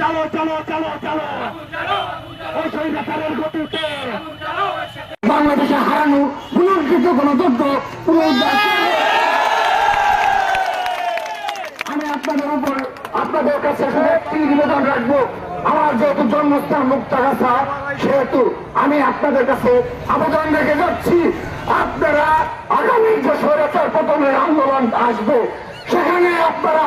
চলো চলো চলো চলো। বাংলাদেশে হারানো পুনর্কৃত গণতন্ত্র আমি আপনাদের উপর আপনাদের কাছে নিবেদন রাখব। আমার যেহেতু জন্মস্থান মুক্তাগাছা, সেহেতু আমি আপনাদের কাছে আবেদন রেখে যাচ্ছি। আপনারা আগামী যে স্বৈরাচার পতনের আন্দোলন আসবে। সেখানে আপনারা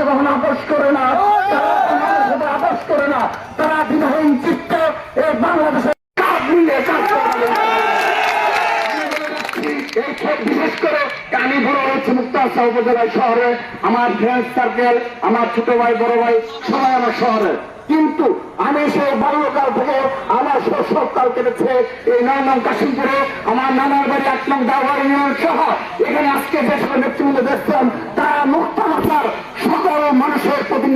সাথে কখনো আপোষ করে না। আপোষ করে না। তারা বিধাহীন চিত্তে এই বাংলাদেশের কাজ মিলে কাজ করে বিশেষ করে আমি হচ্ছে মুক্তাসা উপজেলায় শহরে, আমার ফ্রেন্ড সার্কেল আমার ছোট ভাই, বড় ভাই, সবাই আমার শহরে। কিন্তু আমি সেই বাল্যকাল থেকে আমার শৈশবকাল কেটেছে এই নয় নং কাশিমপুরে। আমার নানার বাড়ি এক নং দাওয়ার ইউনিয়ন সহ এখানে আজকে যে সকল দেখছেন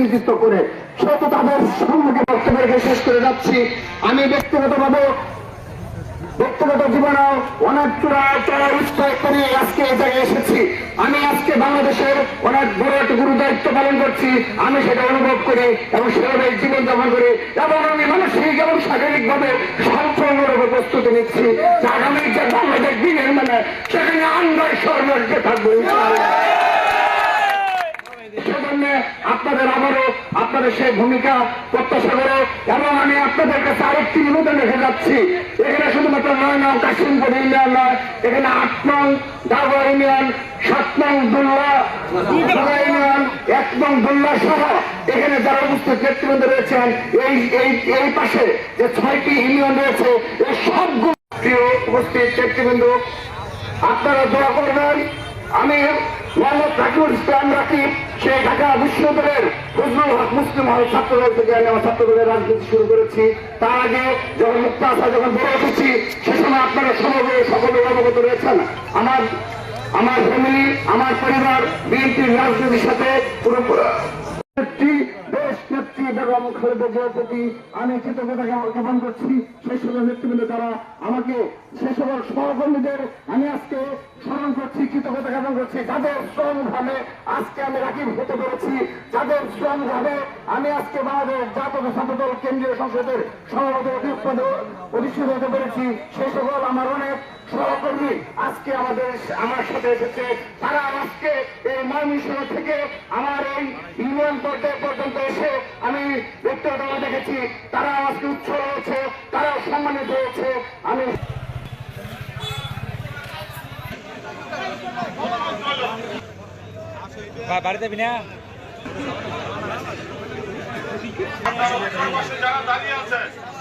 প্রতিনিধিত্ব করে সেহেতু তাদের সম্মুখে বক্তব্য রেখে শেষ করে যাচ্ছি। আমি ব্যক্তিগতভাবে ব্যক্তিগত জীবনেও অনেক চূড়া উৎসাহ করে আজকে এই জায়গায় এসেছি। আমি আজকে বাংলাদেশের অনেক বড় একটা গুরু দায়িত্ব পালন করছি। আমি সেটা অনুভব করি এবং সেভাবে জীবন যাপন করি এবং আমি মানসিক এবং শারীরিক ভাবে সম্পূর্ণরূপে প্রস্তুতি নিচ্ছি। আগামী যে বাংলাদেশ দিনের মানে সেখানে আমরা সর্বর্গে থাকব আপনাদের আবারও আপনাদের সেই ভূমিকা প্রত্যাশা করে এবং আমি আপনাদের কাছে আরেকটি নিবেদন রেখে যাচ্ছি। এখানে শুধুমাত্র নয় নং কাশিমপুর ইউনিয়ন নয়, এখানে আট নং ডাবা ইউনিয়ন, সাত নং দুল্লা ইউনিয়ন, এক নং দুল্লা সহ এখানে যারা উপস্থিত নেতৃবৃন্দ রয়েছেন, এই এই এই পাশে যে ছয়টি ইউনিয়ন রয়েছে, এই সবগুলো উপস্থিত নেতৃবৃন্দ, আপনারা দোয়া করবেন। আমি মোহাম্মদ ইসলাম সেই ঢাকা বিশ্ববিদ্যালয়ের হক মুসলিম হল ছাত্রদল থেকে আমি আমার ছাত্রদলের রাজনীতি শুরু করেছি। তার আগে যখন আসা যখন উঠেছি সে সময় আপনারা সমগ্র সকলে অবগত রয়েছেন। আমার আমার ফ্যামিলি আমার পরিবার, বিএনপির রাজনীতির সাথে পুরো আমি কৃতজ্ঞতা জ্ঞাপন করছি। সেই সকল নেতৃবৃন্দ যারা আমাকে সে সকল সহকর্মীদের, আমি আজকে করছি যাদের শ্রম ঘামে আজকে আমি হতে পেরেছি, যাদের শ্রম ঘামে আমি আজকে বাংলাদেশ কেন্দ্রীয় সংসদের সভাপতি হতে পেরেছি সেই সকল আমার অনেক সহকর্মী আজকে আমাদের আমার সাথে এসেছে। তারা আজকে এই ময়মনসিংহ থেকে আমার এই ইউনিয়ন পর্যায় পর্যন্ত এসে আমি ব্যক্তিগতভাবে দেখেছি। তারা আজকে উৎসব হয়েছে তারা সম্মানিত হয়েছে আমি বা- বাড়ি যাবি না